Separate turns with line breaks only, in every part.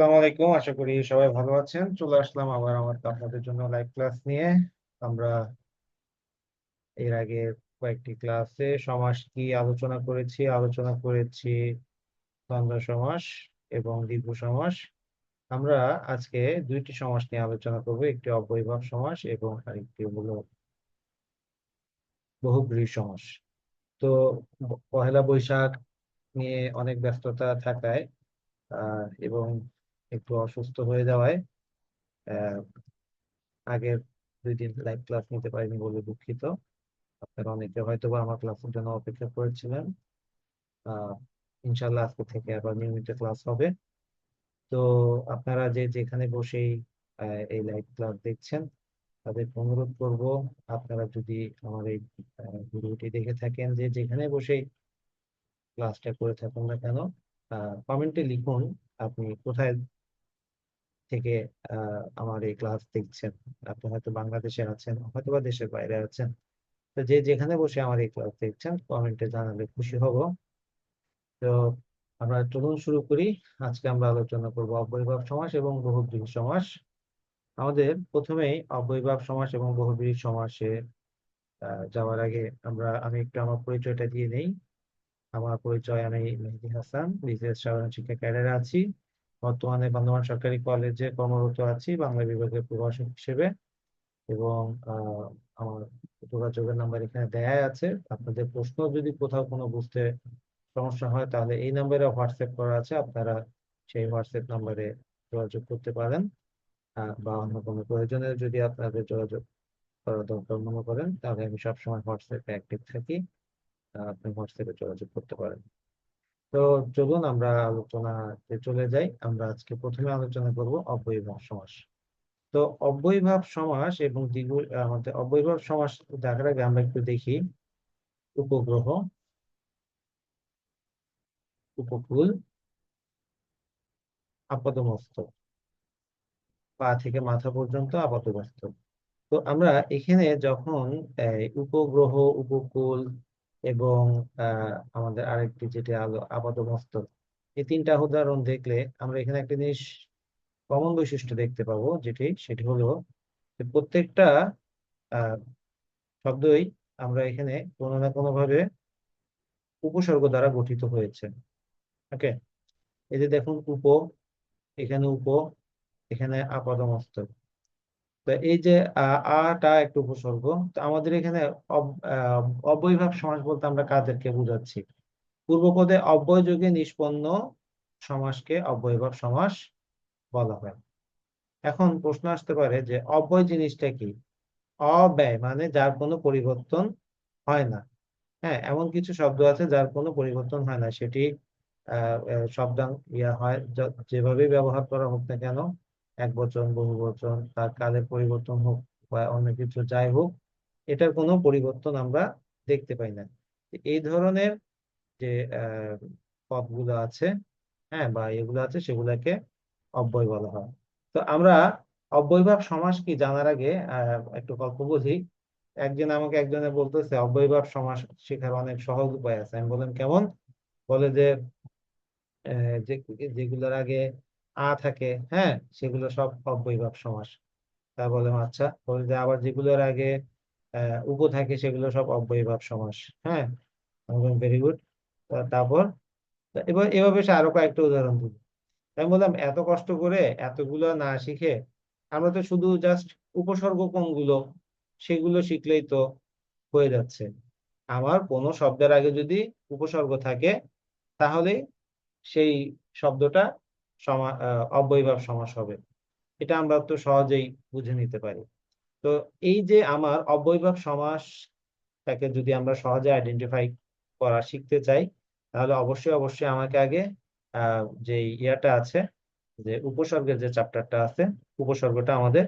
আসসালামু আলাইকুম। আশা করি সবাই ভালো আছেন। চলে আসলাম আবার আমার আপনাদের জন্য লাইভ ক্লাস নিয়ে। আমরা এর আগে কয়েকটি ক্লাসে সমাস কি আলোচনা করেছি? আলোচনা করেছি দ্বন্দ্ব সমাস এবং দীর্ঘ সমাস। আমরা আজকে দুইটি সমাস নিয়ে আলোচনা করব, একটি অব্যয়ভাব সমাস এবং আরেকটি হলো বহুব্রীহি সমাস। তো পহেলা বৈশাখ নিয়ে অনেক ব্যস্ততা থাকায় এবং একটু অসুস্থ হয়ে যাওয়ায় আগের দুই দিন লাইভ ক্লাস নিতে পারিনি বলে দুঃখিত। আপনারা অনেকে হয়তো বা আমার ক্লাসের জন্য অপেক্ষা করেছিলেন। ইনশাল্লাহ আজকে থেকে আবার নিয়মিত ক্লাস হবে। তো আপনারা যে যেখানে বসেই এই লাইভ ক্লাস দেখছেন, তাদের অনুরোধ করব, আপনারা যদি আমার এই ভিডিওটি দেখে থাকেন যে যেখানে বসেই ক্লাসটা করে থাকুন না কেন কমেন্টে লিখুন আপনি কোথায় থেকে আমার এই ক্লাস দেখছেন। আপনি হয়তো বাংলাদেশে আছেন হয়তো বা দেশের বাইরে আছেন। তো যে যেখানে বসে আমার এই ক্লাস দেখছেন কমেন্টে জানালে খুশি হব। তো আমরা চলুন শুরু করি। আজকে আমরা আলোচনা করব অব্যয়ভাব সমাস এবং বহুব্রীহি সমাস। আমাদের প্রথমেই অব্যয়ভাব সমাস এবং বহুব্রীহি সমাসে যাওয়ার আগে আমরা, আমি একটু আমার পরিচয়টা দিয়ে নেই। আমার পরিচয় আমি মেহেদি হাসান বিসিএস সাধারণ শিক্ষা ক্যাডারে আছি। বর্তমানে বর্ধমান সরকারি কলেজে কর্মরত আছি বাংলা বিভাগের প্রভাষক হিসেবে এবং আমার যোগাযোগের নাম্বার এখানে দেয়া আছে। আপনাদের প্রশ্ন যদি কোথাও কোনো বুঝতে সমস্যা হয় তাহলে এই নাম্বারে হোয়াটসঅ্যাপ করা আছে, আপনারা সেই হোয়াটসঅ্যাপ নাম্বারে যোগাযোগ করতে পারেন। বা অন্য কোনো প্রয়োজনে যদি আপনাদের যোগাযোগ করার দরকার মনে করেন তাহলে আমি সবসময় হোয়াটসঅ্যাপে অ্যাক্টিভ থাকি। আপনি হোয়াটসঅ্যাপে যোগাযোগ করতে পারেন। তো চলুন আমরা আলোচনাতে চলে যাই। আমরা আজকে প্রথমে আলোচনা করব অব্যয়ভাব সমাস। তো অব্যয়ভাব সমাস এবং দ্বিগু আমাদের অব্যয়ভাব সমাস দেখার আগে আমরা একটু দেখি। উপগ্রহ। উপকূল। আপাদমস্তক। পা থেকে মাথা পর্যন্ত আপাদমস্তক। তো আমরা এখানে যখন উপগ্রহ, উপকূল এবং আমাদের আরেকটি যেটি আলো, আপাদমস্তক, এই তিনটা উদাহরণ দেখলে আমরা এখানে একটা জিনিস কমন বৈশিষ্ট্য দেখতে পাবো যেটি, সেটি হলো যে প্রত্যেকটা শব্দই আমরা এখানে কোনো না কোনো ভাবে উপসর্গ দ্বারা গঠিত হয়েছে। ওকে? এই যে দেখুন, উপ, এখানে উপ, এখানে আপাদমস্তক। তো এই যে আটা একটা উপসর্গ, তো আমাদের এখানে অব্যয়ভাব সমাস বলতে আমরা কাদেরকে বোঝাচ্ছি। পূর্বপদে অব্যয় যোগে নিষ্পন্ন সমাসকে অব্যয়ভাব সমাস বলা হয়। এখন প্রশ্ন আসতে পারে যে, অব্যয় জিনিসটা কি? অব্যয় মানে যার কোনো পরিবর্তন হয় না। হ্যাঁ এমন কিছু শব্দ আছে যার কোনো পরিবর্তন হয় না। সেটি আহ শব্দাং, ইয়া হয়, য- যেভাবেই ব্যবহার করা হোক না কেন এক বচন, বহু বচন, তার কালের পরিবর্তন হোক বা অন্য কিছু যাই হোক, এটার কোনো পরিবর্তন আমরা দেখতে পাই না। এই ধরনের যে পদগুলো আছে হ্যাঁ বা এগুলো আছে, সেগুলাকে অব্যয় বলা হয়। তো আমরা অব্যয়ভাব সমাস কি জানার আগে একটু গল্প বুঝি। একজন আমাকে একজনে বলতেছে, অব্যয়ভাব সমাস শেখার অনেক সহজ উপায় আছে। আমি বললাম, কেমন? বলে যে, যেগুলোর আগে আ থাকে হ্যাঁ? সেগুলো সব অব্যয়ভাব সমাস। তা বললাম আচ্ছা বলে যে আবার যেগুলোর আগে উপ থাকে সেগুলো সব অব্যয়ভাব সমাস হ্যাঁ? ভেরি গুড তারপর এবার এভাবে সে আরও কয়েকটা উদাহরণ দিল আমি বললাম, এত কষ্ট করে এতগুলো না শিখে আমরা তো শুধু জাস্ট উপসর্গ কোনগুলো, সেগুলো শিখলেই তো হয়ে যাচ্ছে। আমার কোনো শব্দের আগে যদি উপসর্গ থাকে, তাহলে সেই শব্দটা সমা অব্যয়ভাব সমাস হবে। এটা আমরা তো সহজেই বুঝে নিতে পারি। তো এই যে আমার অব্যয়ভাব সমাসটাকে যদি আমরা সহজে আইডেন্টিফাই করা শিখতে চাই, তাহলে অবশ্যই অবশ্যই আমাকে আগে যে ইয়াটা আছে, যে উপসর্গের যে চ্যাপ্টারটা আছে, উপসর্গটা আমাদের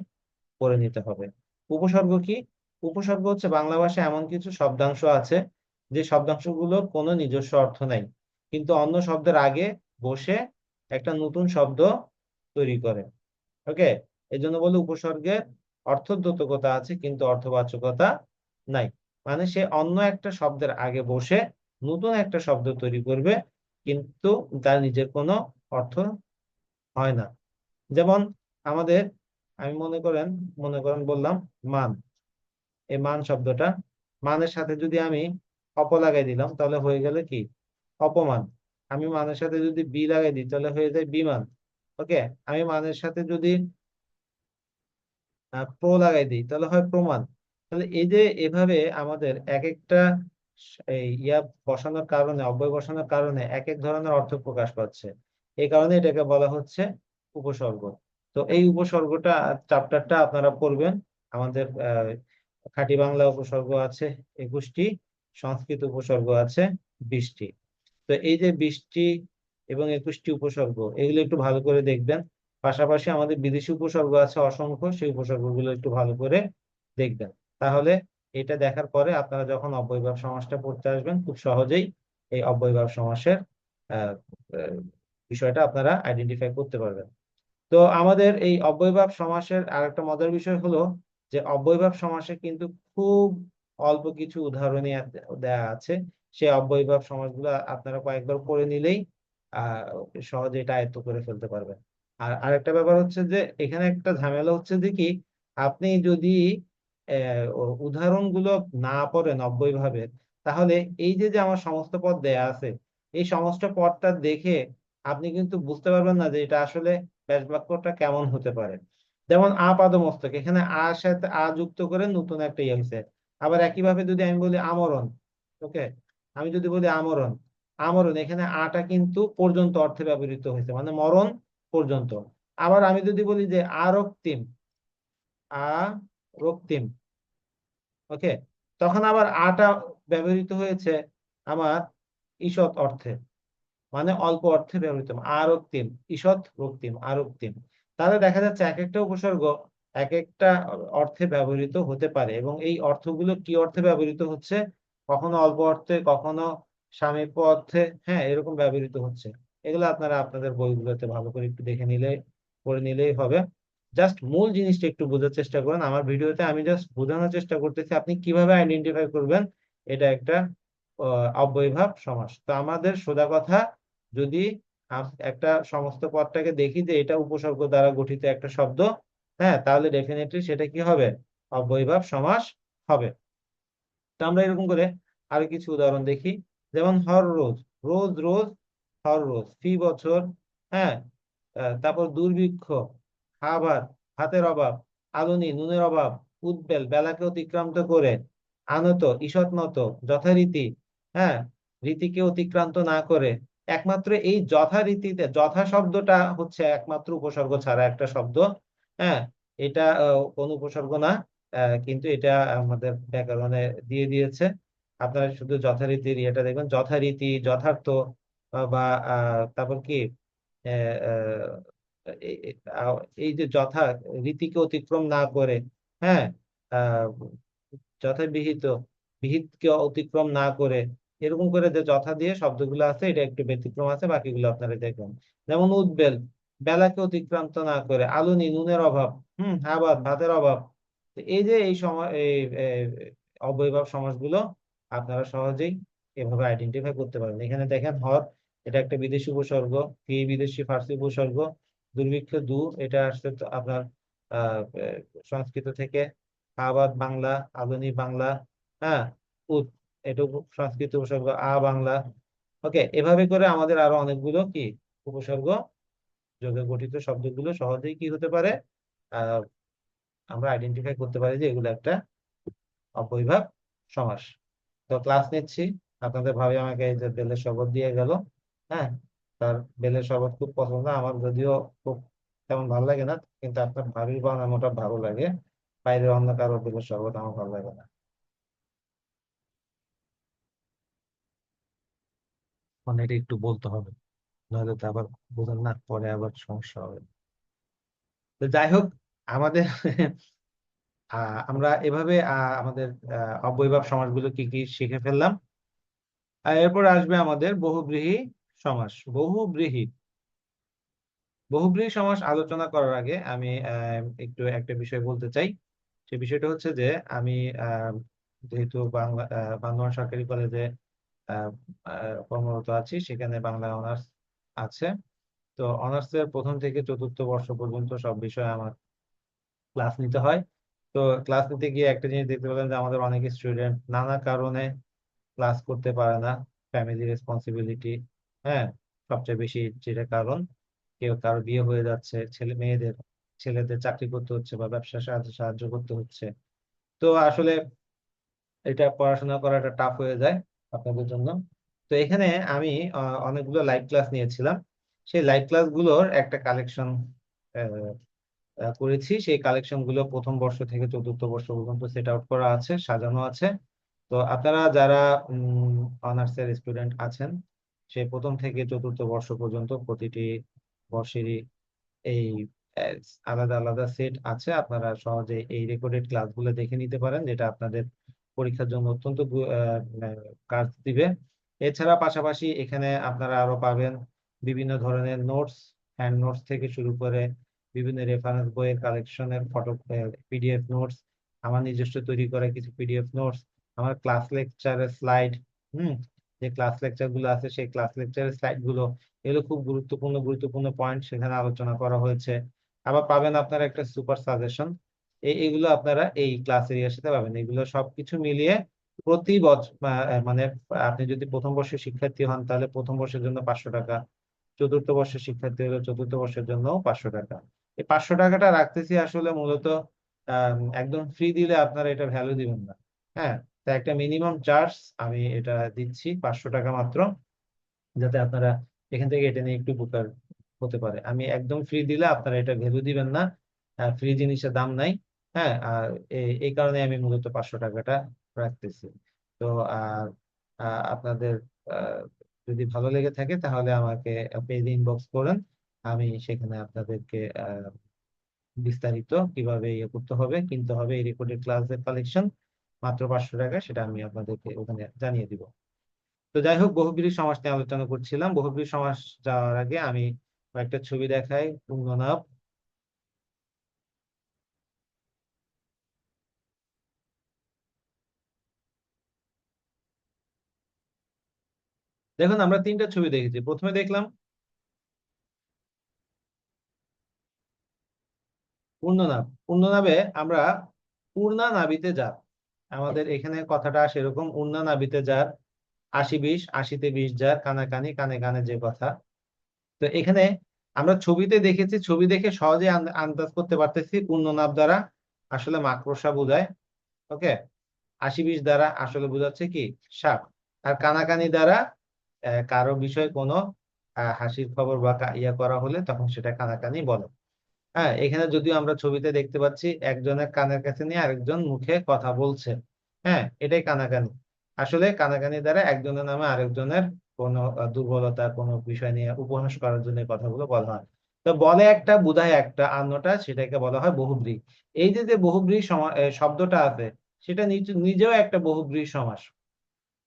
পড়ে নিতে হবে। উপসর্গ কি? উপসর্গ হচ্ছে বাংলা ভাষায় এমন কিছু শব্দাংশ আছে, যে শব্দাংশগুলোর কোনো নিজস্ব অর্থ নাই। কিন্তু অন্য শব্দের আগে বসে একটা নতুন শব্দ তৈরি করে। ওকে এই জন্য বলে উপসর্গের অর্থোদ্যোতকতা আছে, কিন্তু অর্থবাচকতা নাই। মানে সে অন্য একটা শব্দের আগে বসে নতুন একটা শব্দ তৈরি করবে, কিন্তু তার নিজের কোনো অর্থ হয় না। যেমন আমাদের, আমি মনে করেন মনে করেন বললাম মান। এই মান শব্দটা, মানের সাথে যদি আমি অপ লাগাই দিলাম, তাহলে হয়ে গেল কি? অপমান। আমি মানের সাথে যদি বি লাগাই দিই, তাহলে হয়ে যায় বিমান ওকে আমি মানের সাথে যদি প্রো লাগাই দিই, তাহলে হয় প্রমাণ। তাহলে এই যে এভাবে আমাদের এক একটা ইয়া বসানোর কারণে, অব্যয় বসানোর কারণে এক এক ধরনের অর্থ প্রকাশ পাচ্ছে। এই কারণে এটাকে বলা হচ্ছে উপসর্গ। তো এই উপসর্গটা চ্যাপ্টারটা আপনারা পড়বেন। আমাদের খাঁটি বাংলা উপসর্গ আছে একুশটি, সংস্কৃত উপসর্গ আছে বিশটি। তো এই যে বিশটি এবং একুশটি উপসর্গ, এগুলো একটু ভালো করে দেখবেন। পাশাপাশি আমাদের বিদেশি উপসর্গ আছে অসংখ্য, সেই উপসর্গগুলো একটু ভালো করে দেখবেন। তাহলে এটা দেখার পরে আপনারা যখন অব্যয়ভাব সমাসটা পড়তে আসবেন, খুব সহজেই এই অব্যয়ভাব সমাসের বিষয়টা আপনারা আইডেন্টিফাই করতে পারবেন। তো আমাদের এই অব্যয়ভাব সমাসের আরেকটা মজার বিষয় হলো যে অব্যয়ভাব সমাসে কিন্তু খুব অল্প কিছু উদাহরণই দেয়া আছে। সেই অব্যয়ভাব সমাসগুলো আপনারা কয়েকবার করে নিলেই সহজে এটা আয়ত্ত করে ফেলতে পারবেন। আর আরেকটা ব্যাপার হচ্ছে যে, এখানে একটা ঝামেলা হচ্ছে যে কি, আপনি যদি উদাহরণগুলো না পড়েন অব্যয় ভাবে তাহলে এই যে যে আমার সমস্ত পদ দেয়া আছে, এই সমস্ত পদটা দেখে আপনি কিন্তু বুঝতে পারবেন না যে এটা আসলে ব্যাস বাক্যটা কেমন হতে পারে। যেমন আ মস্তক এখানে আ সাথে আ যুক্ত করে নতুন একটা ইয়ে হয়েছে আবার একইভাবে যদি আমি বলি আমরণ, ওকে? আমি যদি বলি আমরণ আমরণ, এখানে আটা কিন্তু পর্যন্ত অর্থে ব্যবহৃত হয়েছে মানে মরণ পর্যন্ত। আবার আমি যদি বলি যে আরক্তিম আ রক্তিম ওকে? তখন আবার আটা ব্যবহৃত হয়েছে আমার ঈষৎ অর্থে মানে অল্প অর্থে ব্যবহৃত, আরক্তিম, ঈষৎ রক্তিম, আরক্তিম। তাহলে দেখা যাচ্ছে এক একটা উপসর্গ এক একটা অর্থে ব্যবহৃত হতে পারে, এবং এই অর্থগুলো কি অর্থে ব্যবহৃত হচ্ছে? কখনো অল্প অর্থে, কখনো সামীপ্য অর্থে হ্যাঁ এরকম ব্যবহৃত হচ্ছে। এগুলো আপনারা আপনাদের বইগুলোতে ভালো করে একটু দেখে নিলে, পড়ে নিলেই হবে। জাস্ট মূল জিনিসটা একটু বোঝার চেষ্টা করেন। আমার ভিডিওতে আমি জাস্ট বোঝানোর চেষ্টা করতেছি আপনি কীভাবে আইডেন্টিফাই করবেন, এটা একটা অব্যয়ভাব সমাস। তো আমাদের সোজা কথা, যদি একটা সমস্ত পদটাকে দেখি যে এটা উপসর্গ দ্বারা গঠিত একটা শব্দ হ্যাঁ তাহলে ডেফিনেটলি সেটা কি হবে? অব্যয়ভাব সমাস হবে। তো আমরা এরকম করে আরও কিছু উদাহরণ দেখি। যেমন হর রোজ রোজ রোজ, হর রোজ, ফি বছর হ্যাঁ তারপর দুর্ভিক্ষ, খাবার হাতের অভাব, আলুনি, নুনের অভাব উদ্বেল বেলাকে অতিক্রান্ত করে, আনত ঈষৎ নত যথারীতি হ্যাঁ রীতিকে অতিক্রান্ত না করে। একমাত্র এই যথারীতিতে, যথা শব্দটা হচ্ছে একমাত্র উপসর্গ ছাড়া একটা শব্দ হ্যাঁ এটা কোন উপসর্গ না। কিন্তু এটা আমাদের ব্যাকরণে দিয়ে দিয়েছে। আপনারা শুধু যথারীতির ইয়েটা দেখবেন, যথারীতি, যথার্থ বা তারপর কি এই যে যথা রীতিকে অতিক্রম না করে হ্যাঁ যথাবিহিত, বিহিতকে অতিক্রম না করে, এরকম করে যে যথা দিয়ে শব্দগুলো আছে, এটা একটু ব্যতিক্রম আছে, বাকিগুলো আপনারা দেখবেন। যেমন উদ্বেল, বেলাকে অতিক্রান্ত না করে আলুনি নুনের অভাব, হম, আবাদ, ভাতের অভাব এই যে এই সময় এই অবৈভাব সমাজগুলো আপনারা সহজেই এভাবে আইডেন্টিফাই করতে পারবেন। এখানে দেখেন, হর, এটা একটা বিদেশি উপসর্গ ফি বিদেশি ফার্সি উপসর্গ, দুর্ভিক্ষ দু, এটা আসছে আপনার সংস্কৃত থেকে আবাদ বাংলা আধুনি বাংলা হ্যাঁ উদ, এটা সংস্কৃত উপসর্গ, আ বাংলা, ওকে, এভাবে করে আমাদের আরও অনেকগুলো কি উপসর্গ যোগে গঠিত শব্দগুলো সহজেই কি হতে পারে? আমরা আইডেন্টিফাই করতে পারি যে এগুলো একটা অবৈভাব সমাস। তো ক্লাস নিচ্ছি, আপনাদের ভাবে আমাকে এই যে বেলের শপথ দিয়ে গেল হ্যাঁ? তার বেলের শরবত খুব পছন্দ, আমার যদিও খুব তেমন ভালো লাগে না, কিন্তু আপনার ভাবির বানানোটা ভালো লাগে বাইরে অন্য কারও বেলের শরবত আমার ভালো লাগে না। মানে এটা একটু বলতে হবে নইলে তো আবার বোঝেন না, পরে আবার সমস্যা হবে। তো যাই হোক আমাদের আমরা এভাবে আমাদের অব্যয়ভাব সমাসগুলো কি কি শিখে ফেললাম? এরপর আসবে আমাদের বহুব্রীহি সমাস। বহুব্রীহি। বহুব্রীহি সমাস আলোচনা করার আগে আমি একটু একটা বিষয় বলতে চাই। সে বিষয়টা হচ্ছে যে, আমি যেহেতু বাংলা সরকারি কলেজে কর্মরত আছি, সেখানে বাংলা অনার্স আছে। তো অনার্সের প্রথম থেকে চতুর্থ বর্ষ পর্যন্ত সব বিষয়ে আমার ক্লাস নিতে হয়। তো ক্লাস নিতে গিয়ে একটা জিনিস দেখতে পেলাম যে আমাদের অনেক স্টুডেন্ট নানা কারণে ক্লাস করতে পারে না ফ্যামিলি রেসপন্সিবিলিটি হ্যাঁ? সবচেয়ে বেশি যেটা কারণ, কেউ কারও বিয়ে হয়ে যাচ্ছে, ছেলে মেয়েদের, ছেলেদের চাকরি করতে হচ্ছে বা ব্যবসার সাহায্য সাহায্য করতে হচ্ছে। তো আসলে এটা পড়াশোনা করাটা টাফ হয়ে যায় আপনাদের জন্য। তো এখানে আমি অনেকগুলো লাইভ ক্লাস নিয়েছিলাম। সেই লাইভ ক্লাসগুলোর একটা কালেকশন করেছি। সেই কালেকশনগুলো প্রথম বর্ষ থেকে চতুর্থ বর্ষ পর্যন্ত সেট আউট করা আছে, সাজানো আছে। তো আপনারা যারা অনার্সের স্টুডেন্ট আছেন সেই প্রথম থেকে চতুর্থ বর্ষ পর্যন্ত প্রতিটি বর্ষেরই এই আলাদা আলাদা সেট আছে। আপনারা সহজে এই রেকর্ডেড ক্লাসগুলো দেখে নিতে পারেন, যেটা আপনাদের পরীক্ষার জন্য অত্যন্ত কাজ দিবে। এছাড়া পাশাপাশি এখানে আপনারা আরও পাবেন বিভিন্ন ধরনের নোটস হ্যান্ড নোটস থেকে শুরু করে বিভিন্ন রেফারেন্স বইয়ের কালেকশনের ফটো পিডিএফ নোটস আমার নিজস্ব তৈরি করা কিছু পিডিএফ নোটস আমার ক্লাস লেকচারের স্লাইড হুম, যে ক্লাস লেকচারগুলো আছে সেই ক্লাস লেকচারের স্লাইডগুলো, এগুলো খুব গুরুত্বপূর্ণ গুরুত্বপূর্ণ পয়েন্ট সেখানে আলোচনা করা হয়েছে। আবার পাবেন আপনারা একটা সুপার সাজেশন এই, এগুলো আপনারা এই ক্লাস এরিয়ার সাথে পাবেন। এগুলো সবকিছু মিলিয়ে প্রতি বছর মানে আপনি যদি প্রথম বর্ষের শিক্ষার্থী হন, তাহলে প্রথম বর্ষের জন্য পাঁচশো টাকা, চতুর্থ বর্ষের শিক্ষার্থী হলে চতুর্থ বর্ষের জন্য পাঁচশো টাকা। এই পাঁচশো টাকাটা রাখতেছি আসলে মূলত একদম ফ্রি দিলে আপনারা এটা ভ্যালু দিবেন না। হ্যাঁ তা একটা মিনিমাম চার্জ আমি এটা দিচ্ছি পাঁচশো টাকা মাত্র, যাতে আপনারা এখান থেকে এটা নিয়ে একটু উপকার হতে পারে। আমি একদম ফ্রি দিলে আপনারা এটা ভ্যালু দিবেন না ফ্রি জিনিসের দাম নাই হ্যাঁ আর এই- কারণে আমি মূলত পাঁচশো টাকাটা রাখতেছি। তো আর আপনাদের যদি ভালো লেগে থাকে তাহলে আমাকে পেজ ইনবক্স করেন আমি সেখানে আপনাদেরকে বিস্তারিত কীভাবে ইয়ে করতে হবে, কিনতে হবে এই রেকর্ডেড ক্লাসের কালেকশন মাত্র পাঁচশো টাকা, সেটা আমি আপনাদেরকে ওখানে জানিয়ে দিব। তো যাই হোক বহুব্রীহি সমাস নিয়ে আলোচনা করছিলাম। বহুব্রীহি সমাস যাওয়ার আগে আমি কয়েকটা ছবি দেখাই, পূর্ণনাভ। দেখুন, আমরা তিনটা ছবি দেখেছি। প্রথমে দেখলাম পূর্ণনাভ। পূর্ণনাভে আমরা পূর্ণা নাভিতে যার। আমাদের এখানে কথাটা সেরকম উন্না নাভিতে যার আশি বিশ আশিতে বিশ যার কানাকানি কানে কানে যে কথা। তো এখানে আমরা ছবিতে দেখেছি, ছবি দেখে সহজে আন্দাজ করতে পারতেছি পূর্ণনাভ দ্বারা আসলে মাকড়সা বোঝায়। ওকে? আশি বিশ দ্বারা আসলে বোঝাচ্ছে কি? সাপ। আর কানাকানি দ্বারা কারও বিষয়ে কোনো হাসির খবর বা ইয়া করা হলে তখন সেটা কানাকানি বলে। হ্যাঁ এখানে যদিও আমরা ছবিতে দেখতে পাচ্ছি একজনের কানের কাছে নিয়ে আরেকজন মুখে কথা বলছে। হ্যাঁ এটাই কানাকানি। আসলে কানাকানি দ্বারা একজনের নামে আরেকজনের কোনো দুর্বলতা কোনো বিষয় নিয়ে উপহাস করার জন্য কথাগুলো বলা হয়। তো বলে একটা, বুধায় একটা অন্যটা সেটাকে বলা হয় বহুব্রী। এই যে যে বহুব্রী শব্দটা আছে, সেটা নিজ- নিজেও একটা বহুব্রী সমাস।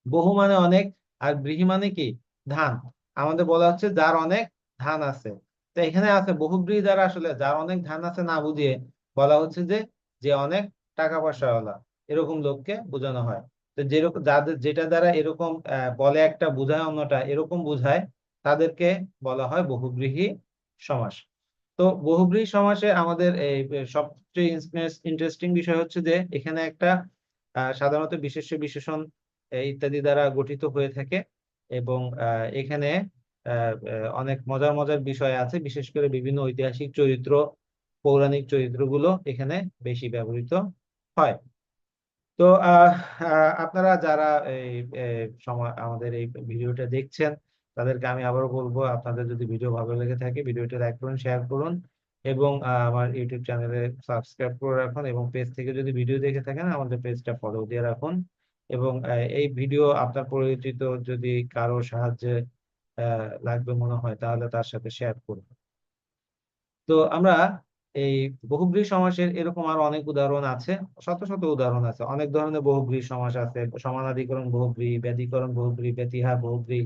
বহু মানে অনেক, আর ব্রীহি মানে কি? ধান। আমাদের বলা হচ্ছে, যার অনেক ধান আছে। তো এখানে আছে বহুব্রীহি দ্বারা আসলে যার অনেক ধান আছে না বুঝিয়ে বলা হচ্ছে যে যে অনেক টাকা পয়সাওয়ালা, এরকম লোককে বোঝানো হয়। তো যেরকম যাদের, যেটা দ্বারা এরকম বলে একটা বোঝায়, অন্যটা এরকম বোঝায়, তাদেরকে বলা হয় বহুব্রীহি সমাস। তো বহুব্রীহি সমাসে আমাদের এই সবচেয়ে ইন্টারেস্টিং বিষয় হচ্ছে যে, এখানে একটা সাধারণত বিশেষ্য বিশেষণ ইত্যাদি দ্বারা গঠিত হয়ে থাকে এবং এখানে অনেক মজার মজার বিষয় আছে। বিশেষ করে বিভিন্ন ঐতিহাসিক চরিত্র, পৌরাণিক চরিত্রগুলো এখানে বেশি ব্যবহৃত হয়। তো আপনারা যারা এই সময়, আমাদের এই ভিডিওটা দেখছেন, তাদেরকে আমি আবারও বলব, আপনাদের যদি ভিডিও ভালো লেগে থাকে, ভিডিওটা লাইক করুন, শেয়ার করুন এবং আমার ইউটিউব চ্যানেলে সাবস্ক্রাইব করে রাখুন এবং পেজ থেকে যদি ভিডিও দেখে থাকেন, আমাদের পেজটা ফলো দিয়ে রাখুন এবং এই ভিডিও আপনার পরিচিত যদি কারও সাহায্যে লাগবে মনে হয়, তাহলে তার সাথে শেয়ার করুন তো আমরা এই বহুব্রীহি সমাসের এরকম আর অনেক উদাহরণ আছে, শত শত উদাহরণ আছে। অনেক ধরনের বহুব্রীহি সমাস আছে, সমানাধিকরণ বহুব্রীহি ব্যাধিকরণ বহুব্রীহি ব্যতিহার বহুব্রীহি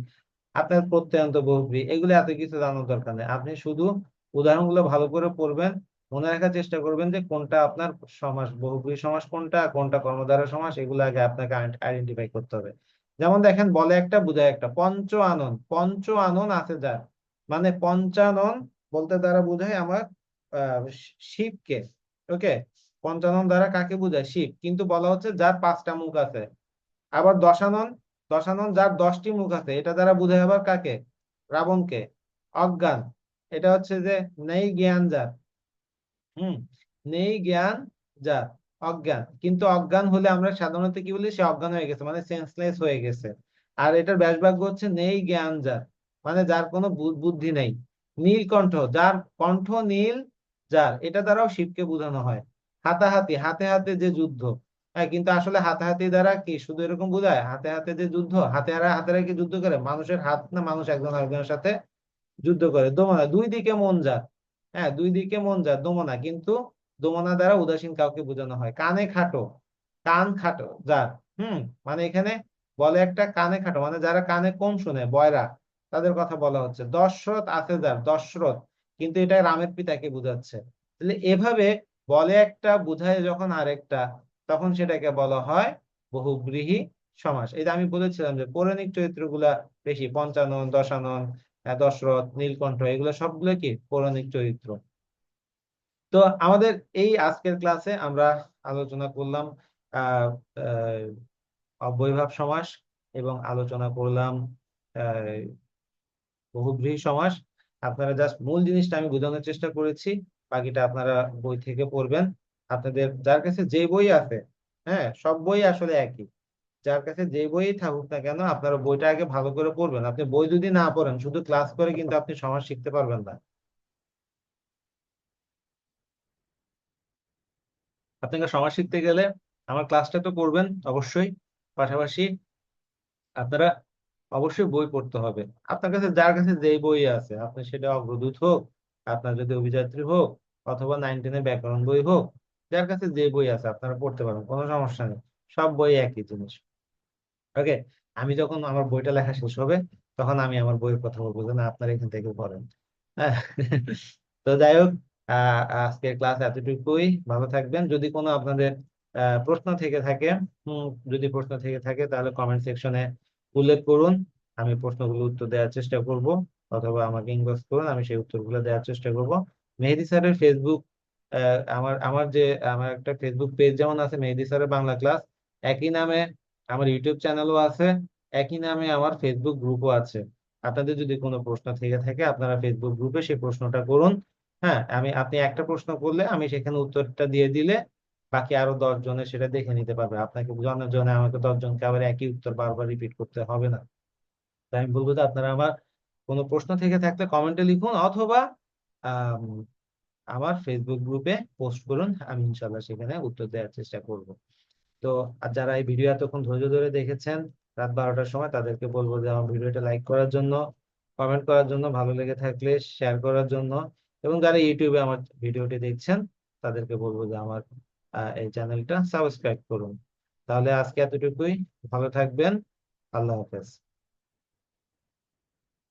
আপনার প্রত্যয়ান্ত বহুব্রীহি এগুলো এত কিছু জানার দরকার নেই। আপনি শুধু উদাহরণগুলো ভালো করে পড়বেন, মনে রাখার চেষ্টা করবেন যে কোনটা আপনার সমাস বহুব্রীহি সমাস কোনটা কোনটা কর্মধারয় সমাস, এগুলো আগে আপনাকে আইডেন্টিফাই করতে হবে। যেমন দেখেন, বলে একটা বুঝায় একটা, পঞ্চ আনন পঞ্চ আনন আছে যার। মানে পঞ্চানন বলতে দ্বারা বোঝায় আমার শিবকে, ওকে? পঞ্চানন দ্বারা কাকে বোঝায়? শিব। কিন্তু বলা হচ্ছে যার পাঁচটা মুখ আছে। আবার দশানন দশানন যার দশটি মুখ আছে, এটা দ্বারা বোঝায় আবার কাকে? রাবণকে। অজ্ঞান, এটা হচ্ছে যে নেই জ্ঞান যার। হুম, নেই জ্ঞান যার। অজ্ঞান। কিন্তু অজ্ঞান হলে আমরা সাধারণত কি বলি, সে অজ্ঞান হয়ে গেছে মানে সেন্সলেস হয়ে গেছে। আর এটার ব্যাসবাক্য হচ্ছে নেই জ্ঞান যার মানে যার কোনো বুদ্ধি নেই। নীলকণ্ঠ যার কণ্ঠ নীল যার, এটা দ্বারাও শিবকে বোঝানো হয়। হাতাহাতি, হাতে হাতে যে যুদ্ধ। হ্যাঁ কিন্তু আসলে হাতাহাতি দ্বারা কি শুধু এরকম বোঝায়? হাতে হাতে যে যুদ্ধ হাতে হারা হাতেরা কি যুদ্ধ করে? মানুষের হাত না মানুষ একজন আরেকজনের সাথে যুদ্ধ করে। দোমনা, দুই দিকে মন যার। হ্যাঁ দুই দিকে মন যার, দোমনা। কিন্তু দোমনা দ্বারা উদাসীন কাউকে বোঝানো হয়। কানে খাটো, কান খাটো, যার, হুম মানে এখানে বলে একটা কানে খাটো মানে যারা কানে কম শুনে, বয়রা, তাদের কথা বলা হচ্ছে। দশরথ আছে যার, দশরথ, কিন্তু এটা রামের পিতাকে বোঝাচ্ছে। তাহলে এভাবে বলে একটা, বোঝায় যখন আরেকটা, তখন সেটাকে বলা হয় বহুব্রীহি সমাস। এই যে আমি বলেছিলাম যে পৌরাণিক চরিত্রগুলা বেশি, পঞ্চানন, দশানন দশরথ, নীলকণ্ঠ, এগুলো সবগুলো কি পৌরাণিক চরিত্র? তো আমাদের এই আজকের ক্লাসে আমরা আলোচনা করলাম অব্যয়ভাব সমাস এবং আলোচনা করলাম, আহ সমাস। আপনারা জাস্ট মূল জিনিসটা আমি বোঝানোর চেষ্টা করেছি, বাকিটা আপনারা বই থেকে পড়বেন। আপনাদের যার কাছে যে বই আছে হ্যাঁ সব বই আসলে একই। যার কাছে যে বই থাকুক না কেন, আপনারা বইটা আগে ভালো করে পড়বেন। আপনি বই যদি না পড়েন, শুধু ক্লাস করে কিন্তু আপনি সমাজ শিখতে পারবেন না। আপনাকে সমাজ শিখতে গেলে আমার ক্লাসটা তো করবেন অবশ্যই। পাশাপাশি আপনারা অবশ্যই বই পড়তে হবে। আপনার কাছে যার কাছে যেই বই আছে, আপনি সেটা অগ্রদূত হোক, আপনার যদি অভিযাত্রী হোক, অথবা নাইন টেনের ব্যাকরণ বই হোক, যার কাছে যে বই আছে আপনারা পড়তে পারেন কোনো সমস্যা নেই। সব বই একই জিনিস। ওকে আমি যখন আমার বইটা লেখা শেষ হবে, তখন আমি আমার বইয়ের কথা বলব যে, না, আপনারা এখান থেকে পড়েন। হ্যাঁ। তো যাই হোক আজকের ক্লাস এতটুকুই। ভালো থাকবেন। যদি কোনো আপনাদের প্রশ্ন থেকে থাকে যদি প্রশ্ন থেকে থাকে, তাহলে কমেন্ট সেকশনে উল্লেখ করুন। আমি প্রশ্নগুলো উত্তর দেওয়ার চেষ্টা করব, অথবা আমাকে ইনবক্স করুন, আমি সেই উত্তরগুলো দেওয়ার চেষ্টা করব। মেহেদি স্যারের ফেসবুক আমার আমার যে, আমার একটা ফেসবুক পেজ যেমন আছে, মেহেদি স্যারের বাংলা ক্লাস, একই নামে আমার ইউটিউব চ্যানেলও আছে, একই নামে আমার ফেসবুক গ্রুপও আছে। আপনাদের যদি কোনো প্রশ্ন থেকে থাকে, আপনারা ফেসবুক গ্রুপে সেই প্রশ্নটা করুন। হ্যাঁ আমি আপনি একটা প্রশ্ন করলে আমি সেখানে উত্তরটা দিয়ে দিলে বাকি আরও দশ জনের সেটা দেখে নিতে পারবে। আপনাকে বোঝানোর জন্য আমাকে দশ জনকে আবার একই উত্তর বারবার রিপিট করতে হবে না। তাই আমি বলব যে আপনারা আমার কোনো প্রশ্ন থেকে থাকলে কমেন্টে লিখুন অথবা আম, আমার ফেসবুক গ্রুপে পোস্ট করুন আমি ইনশাল্লাহ সেখানে উত্তর দেওয়ার চেষ্টা করব। তো আর যারা এই ভিডিও এতক্ষণ ধৈর্য ধরে দেখেছেন রাত বারোটার সময় তাদেরকে বলব যে আমার ভিডিওটা লাইক করার জন্য কমেন্ট করার জন্য ভালো লেগে থাকলে শেয়ার করার জন্য। এবং যারা ইউটিউবে আমার ভিডিওটি দেখছেন, তাদেরকে বলব যে আমার এই চ্যানেলটা সাবস্ক্রাইব করুন। তাহলে আজকে এতটুকুই। ভালো থাকবেন। আল্লাহ হাফেজ।